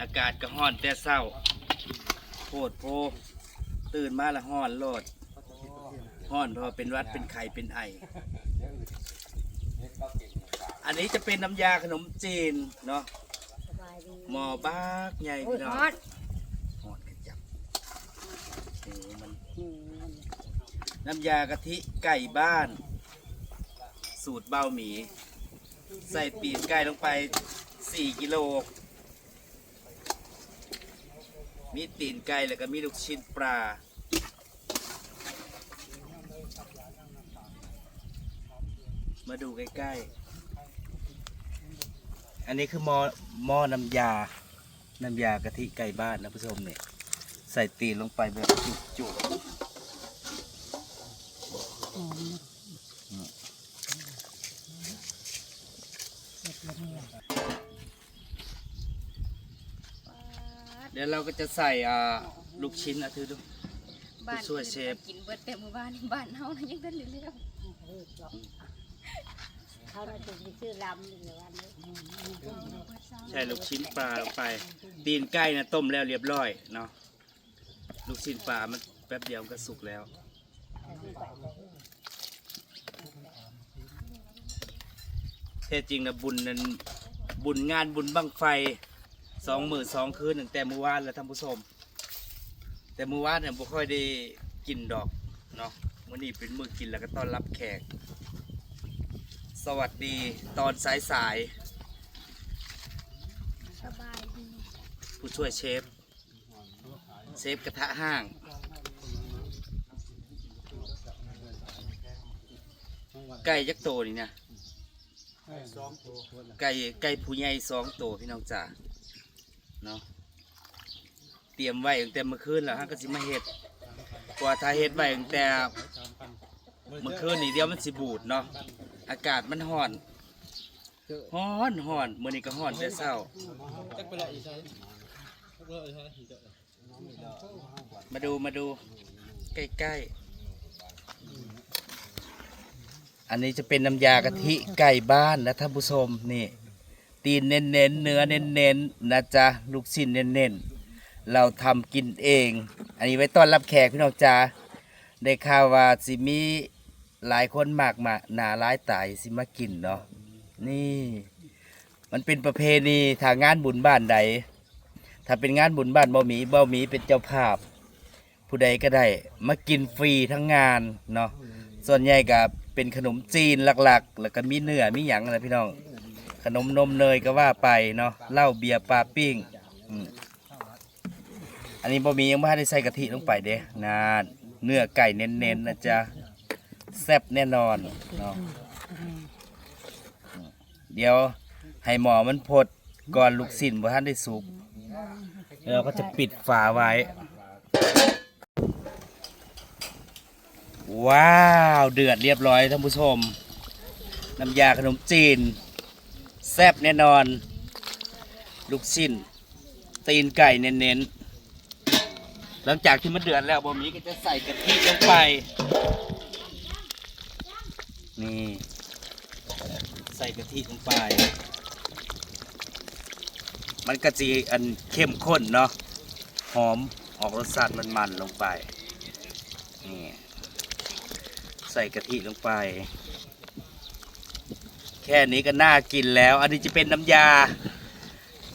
อากาศก็ร้อนแต่เศร้าโพดโพตื่นมาและห้อนโลดห้อนเพราะว่าเป็นหวัดเป็นไข่เป็นไอ อันนี้จะเป็นน้ำยาขนมจีนเนาะสบายดีหมอบากใหญ่โอ้ยพี่น้องฮอดหอดกระจับนี่มันอืมน้ำยากะทิไก่บ้าน สูตรเบ้าหมี ใส่ตีนไก่ลงไป 4 กิโล มีตีนไก่แล้วก็มีลูกชิ้นปลา มาดูใกล้ๆ อันนี้คือหม้อหม้อน้ำยา น้ำยากะทิไก่บ้านนะผู้ชมเนี่ย ใส่ตีนลงไปแบบจุกๆ หอมนะเสร็จแล้วเนี่ย เดี๋ยวเราก็จะใส่อ่าลูกชิ้นอะถือดู บ้านช่วยเชฟ กินเบิดแต่หมู่บ้านบ้านเฮานะยังทันได้เรื่องรีบหรอกเขาเราจะไปชื่อลำอยู่วันนี้ใส่ลูกชิ้นปลาลงไป ตีนไก่นะต้มแล้วเรียบร้อยเนาะลูกชิ้นปลามันแป๊บเดียวมันก็สุกแล้ว แท้จริงนะบุญนั้นบุญงานบุญบังไฟ สองมือสองคืนตั้งแต่เมื่อวานแล้วท่านผู้ชมแต่เมื่อวานเนี่ยบ่ค่อยได้กินดอกเนาะวันนี้เป็นมือกินแล้วก็ต้อนรับแขก สวัสดีตอนสายสายสบายดีๆผู้ช่วยเชฟเชฟกระทะห้างไก่ยักษ์โตนี่นะไก่ไก่ผู้ใหญ่สองโตพี่น้องจ๋า เนาะเตรียมไว้ตั้งแต่เมื่อคืนแล้วฮะก็สิมาเฮ็ดกว่าถ้าเฮ็ดไว้ตั้งแต่เมื่อคืนนี่เดียวมันสิบูดเนาะอากาศมันร้อนร้อนร้อนเมื้อนี้ก็ร้อนแต่เช้ามาดูมาดูใกล้ๆ อันนี้จะเป็นน้ำยากะทิไก่บ้านนะท่านผู้ชมนี่ ตีนเน้นๆเนื้อเน้นๆนะจ๊ะลูกชิ้นเน้นๆเราทำกินเอง อันนี้ไว้ต้อนรับแขกพี่น้องจ้าได้ข่าวว่าสิมีหลายคนมากมาหนาหลายตายสิมากินเนาะนี่ มันเป็นประเพณีทางงานบุญบ้านใด ถ้าเป็นงานบุญบ้านบ่หมีบ่หมีเป็นเจ้าภาพ ผู้ใดก็ได้มากินฟรีทั้งงานเนาะส่วนใหญ่ก็เป็นขนมจีนหลักๆ แล้วก็มีเนื้อมีหยังอะไรพี่น้อง ขนมนมเนยก็ว่าไปเนาะเหล้าเบียร์ปลาปิ้งอืมอันนี้บ่มียังไม่ได้ใส่กะทิลงไปเด้นานเนื้อไก่เน้นๆนะจ๊ะแซ่บแน่นอนเนาะเดี๋ยวให้หมอมันพดก่อนลูกสิ้นบ่ทันได้สุกเราก็จะปิดฝาไว้ ว้าว เดือดเรียบร้อยท่านผู้ชม น้ำยาขนมจีน แซ่บแน่นอน ลูกชิ้น ตีนไก่เน้นๆ หลังจากที่มันเดือดแล้วบะหมี่ก็จะใส่กะทิลงไป นี่ ใส่กะทิลงไป มันก็จะอันเข้มข้นเนาะ หอมออกรสชาติมันๆลงไป นี่ ใส่กะทิลงไป แค่นี้ก็น่ากินแล้ว อันนี้จะเป็นน้ำยา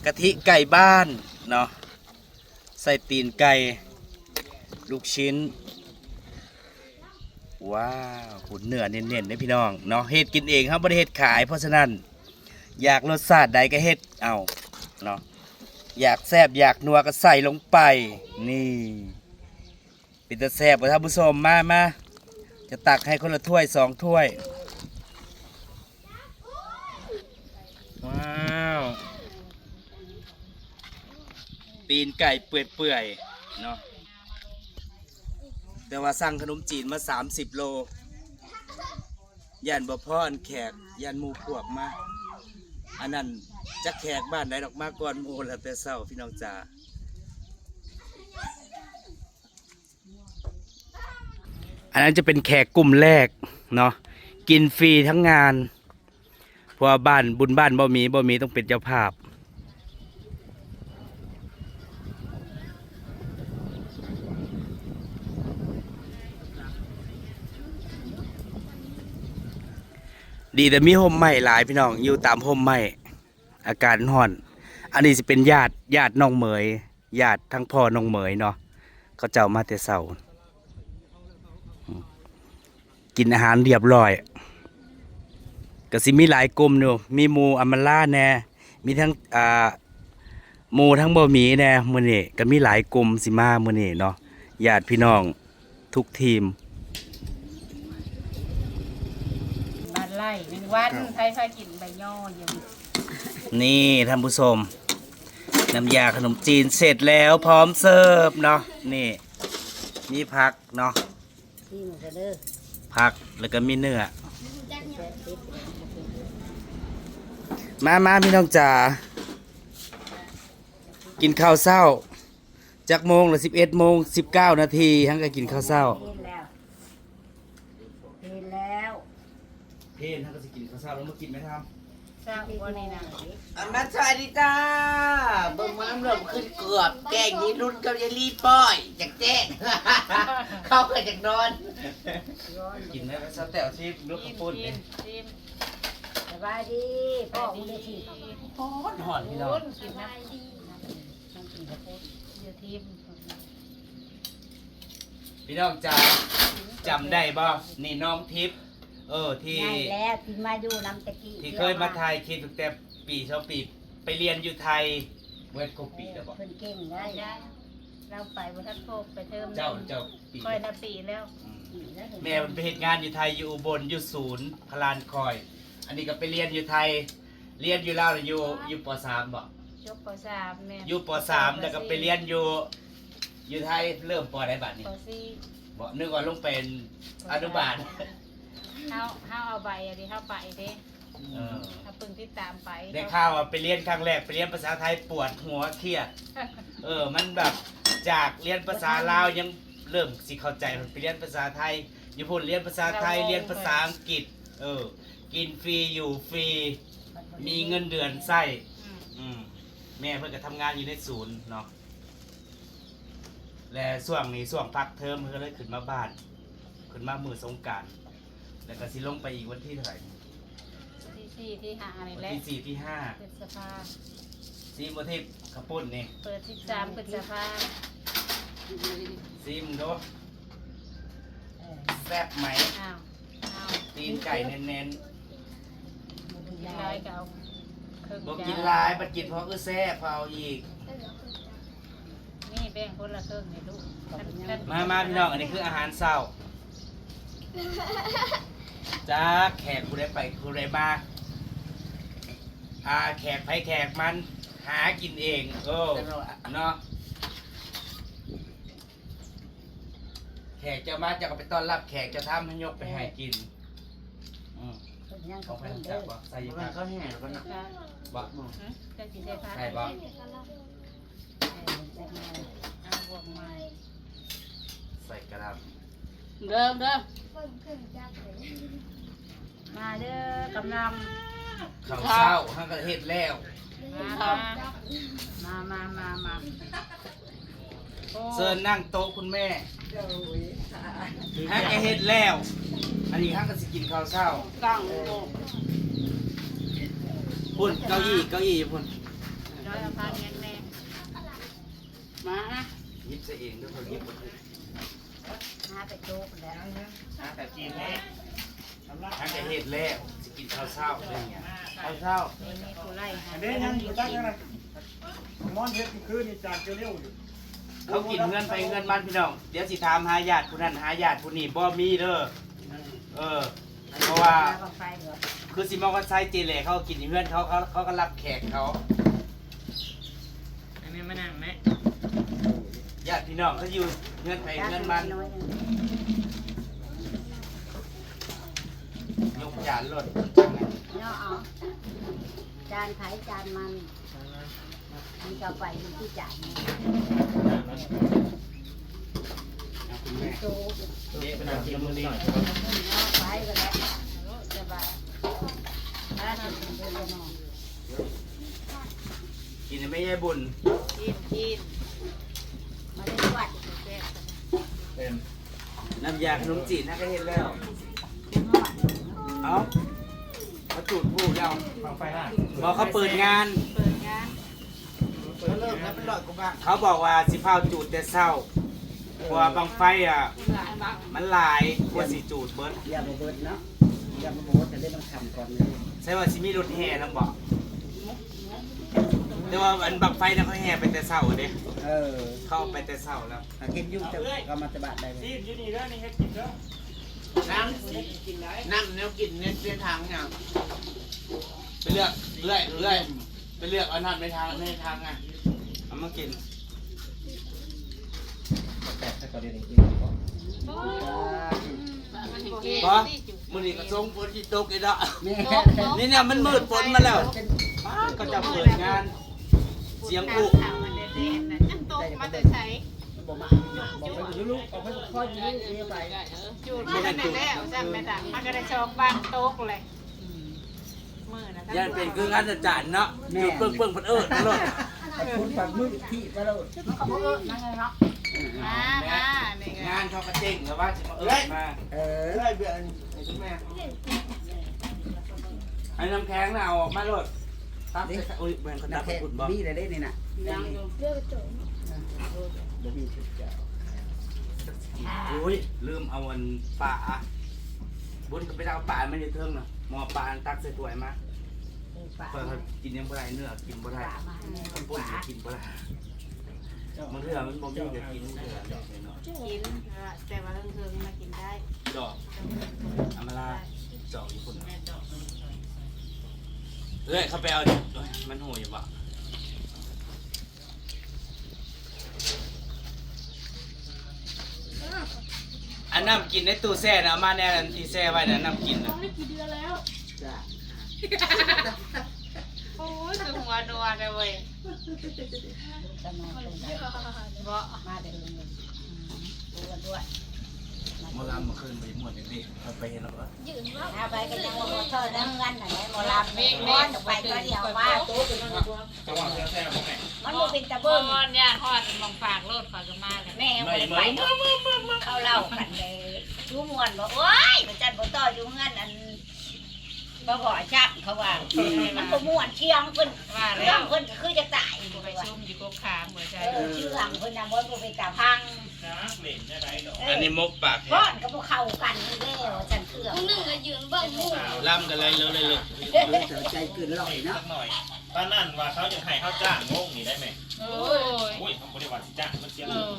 กะทิไก่บ้านเนาะใส่ตีนไก่ ลูกชิ้น ว้าวหุ่นเนื้อเน้นๆนะพี่น้องเนาะเฮ็ดกินเองครับบริเฮ็ดขาย เพราะฉะนั้น อยากรสชาติใดก็เฮ็ดเอาเนาะอยากแซบอยากนัวก็ใส่ลงไป นี่เป็นตะแซบท่านผู้ชมมามาจะตักให้คนละถ้วยสองถ้วย ว้าว ตีนไก่เปื่อยๆเนาะแต่ว่าสั่งขนมจีนมา 30 โลยันบ่พ่อนแขกยันหมูพวกมาอันนั้นจะแขกบ้านไหนดอกมาก่อนหมูแล้วแต่เศร้าพี่น้องจ๋าอันนั้นจะเป็นแขกกลุ่มแรกเนาะกินฟรีทั้งงานเพราะบ้านบุญบ้านบ่มีบ่มีต้องเป็นเจ้าภาพ ดีแต่มีห่มไม้หลายพี่น้องอยู่ตามห่มไม้อาการห่อน อันนี้สิเป็นญาติญาติน้องเหมยญาติทั้งพ่อน้องเหมยเนาะเขาเจ้ามาแต่เช้ากินอาหารเรียบร้อยก็สิมีหลายกลุ่มอยู่มีหมูอัมมาล่าแน่มีทั้งอ่าหมูทั้งบ่หมี่แน่มื้อนี้ก็มีหลายกลุ่มสิมามื้อนี้เนาะญาติพี่น้องทุกทีม บ้านไร่หนึ่ง วันไทยพากินใบย่ออยู่นี่ท่านผู้ชมน้ำยาขนมจีนเสร็จแล้วพร้อมเสิร์ฟเนาะนี่มีผักเนาะที่มันจะเด้อผักแล้วก็มีเนื้อมามาพี่น้องจ๋ากินข้าวเช้าจากโมงละสิบเอ็ดโมงสิบเก้านาทีทั้งก็กินข้าวเช้าเห็นแล้วเห็นแล้วเพนทั้งก็สิ กินข้าวเช้าแล้วมากินไหมครับทราบว่าในนั้นอันนั้นสวัสดีจ้าเบิ่งมาน้ำลมขึ้นเกือบ แกล้งยีรุ่นกับยายลีป้อยจากแจ้ง เข้าไปจากนอน กินไหมซาแต่ที่ลูกข้าวปุ้นเนี่ยสบายดีพ่อคุณได้ทีหอนหอนพี่น้อง กินนะมันกินกระปุกเดี๋ยวทีมพี่น้องจ๋าจำได้บ่นี่น้องทิพย์ เออที่ง่ายแล้วที่มาอยู่น้ำตะกี้ที่เคยมาถ่ายคลิปตั้งแต่ปีสองปีไปเรียนอยู่ไทยเมื่อครบปีแล้วบอกเพิ่นเก่งได้ได้เราไปบนทัดโคกไปเทิมเจ้าเจ้าปีคอยนาปีแล้วอืมแม่มันไปเหตุงานอยู่ไทยอยู่อุบลอยู่ศูนย์พลานคอย อันนี้ก็ไปเรียนอยู่ไทย เรียนอยู่ลาวน่ะอยู่อยู่ปสามบอกยกปสามแม่อยู่ปสามแล้วก็ไปเรียนอยู่ อยู่ไทยเริ่มปได้บัดนี้ปสี่บอกนึกว่าลงเป็นอนุบาล เฮาเฮาเอาใบอันนี้เฮาไปเด้เออถ้าปึงที่ตามไปได้ข่าวว่าไปเรียนครั้งแรกไปเรียนภาษาไทยปวดหัวเครียด เออ มันแบบจากเรียนภาษาลาวยังเริ่มสิเข้าใจมันไปเรียนภาษาไทยญี่ปุ่นเรียนภาษาไทยเรียนภาษาอังกฤษ เออ กินฟรีอยู่ฟรี มีเงินเดือนใส่อืมอืมแม่เพื่อนก็ทำงานอยู่ในศูนย์เนาะ และช่วงนี้ช่วงพักเทอมเพื่อนเลยขึ้นมาบ้าน ขึ้นมามือสงกราร แล้วก็สิลงไปอีกวันที่เท่าไหร่ที่สี่ที่ห้านี่วันแหละที่สี่ที่ห้าพฤษภาซีโมทิพขาวปุ้นนี่เปิดที่สามพฤษภาซีมงดูแซ่บไหม อ้าวอ้าวตีนไก่เน้นกินร้อยก็เอาครึ่งๆบอกจากินหลายบัดกินเพราะคือแซ่บเพราเอาอีก นี่แบ่งคนละครึ่งนี่ลูกคันมามาพี่น้องอันนี้คืออาหารเช้า จ้าแขกกูได้ไปกูได้มาอ่าแขกไปแขกมัน หากินเองโอ้เนาะแขกจะมาจะก็ไปต้อนรับแขกจะทำให้ยกไปให้กินอืมเพิ่นยังของเขาใครเพิ่นจัเด้บอบ่ใส่อยังมัไงนเขาแห่แล้วก็นะค่ะบ่หือจะกินได้พักใส่บ่เอาบวกมาใส่กระดาษเริ่มเริ่ม มาเด้อกำลังข้าวเช้าห้างกระเฮ็ดแล้วมามามามามาโอ้เซิร์นนั่งโต๊ะคุณแม่ห้างกระเฮ็ดแล้ว อันนี้ห้างกระสิกินข้าวเช้าตั้งพุ่นเก้าอี้เก้าอี้พุ่นร้อยละพันแน่แน่มานะหยิบซะเองด้วยคนหยิบบ่ถูกหาไปโจ๊กแล้วห้างกระจีนแม่ ห้างกระเฮ็ดแล้วสิกินข้าวเช้าอะไรเงี้ยเอาเช้านี่นี่กูไล่หาเด้ยังอยู่ตั้งยังไงมอนเฮ็ดคืนนี่จากเจียวเลี้ยวอยู่เขากินเงินไปเงินมันพี่น้องเดี๋ยวสิถามหาญาติผู้นั้นหาญาติผู้นี้บ่มีเด้อเออ เพราะว่าบังไฟเหรอคือสิมองกันไซเจเล่เขากินอยู่เพื่อนเขาเขาเขาก็รับแขกเขาอันนี้มานั่งไหมญาติพี่น้องเขาอยู่เพื่อนไปเพื่อนมัน น้อยหนึ่งยกจานรถเนาะเอาจานไผจานมันมีกาไปอยู่ที่จานนี่คุณแม่โจ๊กเด็กเป็นอาชีพมือดีเนาะไปก็แล้วจะบายไปเป็นเพื่อนน้อกินไม่ใช่บุญกินกินมาได้วัดเป็นน้ำยาขนมจีนน่าก็เห็นแล้ว เอาเขาจุดพูดแล้วฟังไฟล่างบอกเขาเปิดงาน เปิดงานเขาเลิกแล้วมันหลอดกูบ้างเขาบอกว่าสิเผาจูดแต่เศร้ากลัวบังไฟอะ หลายบักมันหลายกลัวสิจูดเบิดอย่ามาเบิดเนาะอย่ามาบอกว่าจะเล่นต้องทำก่อนเลยใช่ว่าสิมีรถแห่นำบอกแต่ว่าอันบังไฟนะเขาแห่ไปแต่เศร้าเด้เออเข้าไปแต่เศร้าแล้วอากินยุ่งจะก็มาจะบาดได้เลยซีนอยู่นี่แล้วนี่เฮ็ดกินแล้ว น้ำน้ำเนื้อกินเนื้อเส้นทางเนี่ยไปเลือกเลื่อยเลื่อยไปเลือกเอาน้ำในทางในทางอะเอามากินแต่ถ้าก่อนเดี๋ยวนี้มันเก่งเพราะที่จุมันนี่ก็ส่งฝนที่ตกอีกแล้วแม่นี่เนี่ยมันมืดฝนมาแล้วป้าก็จะเปิดงาน เสียงอุข่าวมันเด็ดๆนะอันโตมาแต่ใช้ บอกมาบอกไปดูลูกออกไปค่อยยืดยืดไปจูดมาแต่แล้วจำไม่ได้มันก็ได้ชองบ้านโต๊กเลยมือนะยันเป็นคืองานจัดจานเนาะอยู่เปิ้งเปิ้งพิ่นเอิ้นตลอดคุณฝังมือที่ไปแล้วมันเขาบอกนั่นไงเนาะมามานงานเขาก็เจงแล้วว่าสิมาเอิ้นมาเออเอ้ยเบียร์ไอ้ทุกแม่ไอ้น้ำแข็งน่ะเอาออกมาโลดตักใส่อุ้ยแม่นเขาตัน้ำไปแข็งขุดบ่มีอะไรได้นี่น่ะยังอยู่ บ่มีชุดเจ้าอุ้ยลืมเอาอันปลาบนก็ไปเอาปลาไม่ได้เทิงน่ะหมอปลาตักใส่ถ้วยมาป่าเพิ่นเขากินยังบ่ได้เนื้อกินบ่ได้ป่ามาเนี่ยคนปุ่นก็กินบ่ได้มันเถื่อมันบ่มีก็กินเถื่อเนาะกินแต่ว่าเพิ่งๆมากินได้ดอกอามาลาเจาะอยู่คนแม่ดอกเอ้ยเขาไปเอาดิโอ้ยมันโหยว่ อันน้ำกินในตู้แช่นะเอามาแน่อันที่แช่ไว้นะน้ำกินนะจ้าโอ้ยคือหัวนัวเลยเว้ยทำไมเป็นได้บ่มาเดินเลยตัวด้วยหม อลำเมื่อคืนไปหมดเด็กๆเขาไปเห็นแล้วก็เอาไปกันยังว่าเธอนั่งกันไหนโมลามเมฆเมฆไปก็เดียวว่าระหว่างเสื้อแซ่บผมแม่มันบ่เป็นตะเบิ่เบิ้งงย่าทอดมองฝากโลดฝากกันมาเลยแม่ไม่ได้ไปเนาะเขาเล่ากันเลยชูมวนบอกโอ้ยมันจันบ่ต่ออยู่งั้นอันบ่บ่ชักเขาว่ามันบ่ม่วนเชียงเพิ่นว่าเรื่แล้อวงเพิ่นก็คือจะตายไปว่าชุ่มอยู่กบขามหัวใจเออชื่อหลังเพิ่นน่ะบ่บ่เป็นตาพัง อกอันนี้มกปากก้อนก็บ่เข้ากันนี่แล้วฉันเครื่องหนึ่งก็ยืนเบิ่งหมู่ล่ำกันเลยเลยเลยเลยเออใจเกินร้อยเนาะสักหน่อยตอนนั้นว่าเขาจะให้เขาจ้างงงนี่ได้ไหมโอ้ยอุ้ยเขาบริวารสิจ้างมันเสียเออ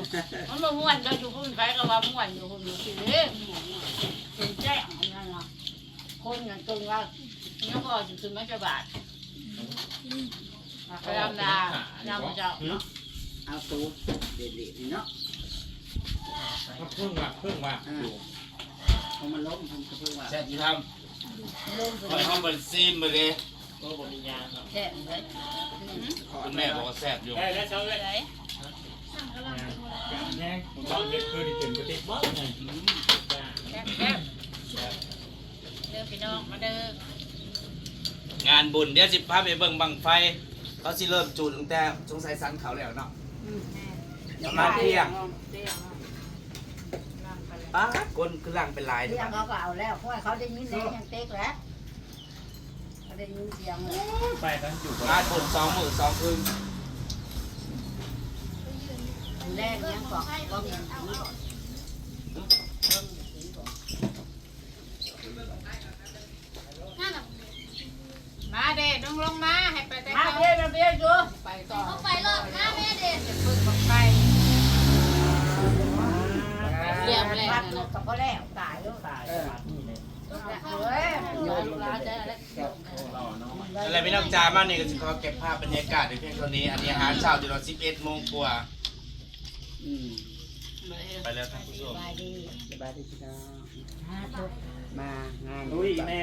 มันบ่ม่วนเจ้าอยู่พุ่นไปก็ว่าม่วนอยู่พุ่นอยู่สิเด้เป็นแจ้งนั่นน่ะคนนั่นตึงว่ายังก็สิขึ้นมาจะบาทไปดำนาดำเจ้าเนาะเอาตูเด็ดๆนี่เนาะ เขาเพิ่งว่าเพิ่งว่าอยู่พอมันล้มทำก็เพิ่งว่าแซ่บที่ทลงำคอยห้องบริซิมไปเลยก็บริยางเนาะแจ้งเลยคุณแม่บอกว่าแซ่บอยู่ได้แล้วเช้าเลยไหนแย่งผมตอนเด็กคือดิเต็มกระติกบ้างไงแซ่บแซ่บเด้อพี่น้องมาเด้องานบุญเดี๋ยวสิพาไปเบิ่งบังไฟเขาสิเริ่มจูดตั้งแต่สงสัยสันเขาแล้วเนาะ ประมาณเที่ยงเตี้ยเนาะนั่งไปเลยป้าคนคือลังเป็นลายเสียงเขาก็เอาแล้วเพราะว่าเขาได้ยินเสียงยังเต๊กแล้วเขาได้ยินเสียงเลยไปทั้งจุดงานบุญสองหมื่นสองคืนแรกยังบอกว่ามีผีบอกนั่นน่ะมาเด้ลงลงมาให้ไปแต่มาเขาเบี้ยมาเบี้ยจูไปต่อเขาไปรอบหน้าแม่เด็ด จะฝึกบังไฟเรียมแล้วนะกับพ่อแล้วตายแล้วตายเออเฮ้ยโยนลานจะไรอะไรไม่น้องจ่ามากนี่ก็จะขอเก็บภาพบรรยากาศในเพียงเท่านี้ อันนี้หาเช้าอยู่เราสิบเอ็ดโมงกว่าไปแล้วท่านผู้ชมสบายดีสบายดีพี่น้องมางานอุ้ยแม่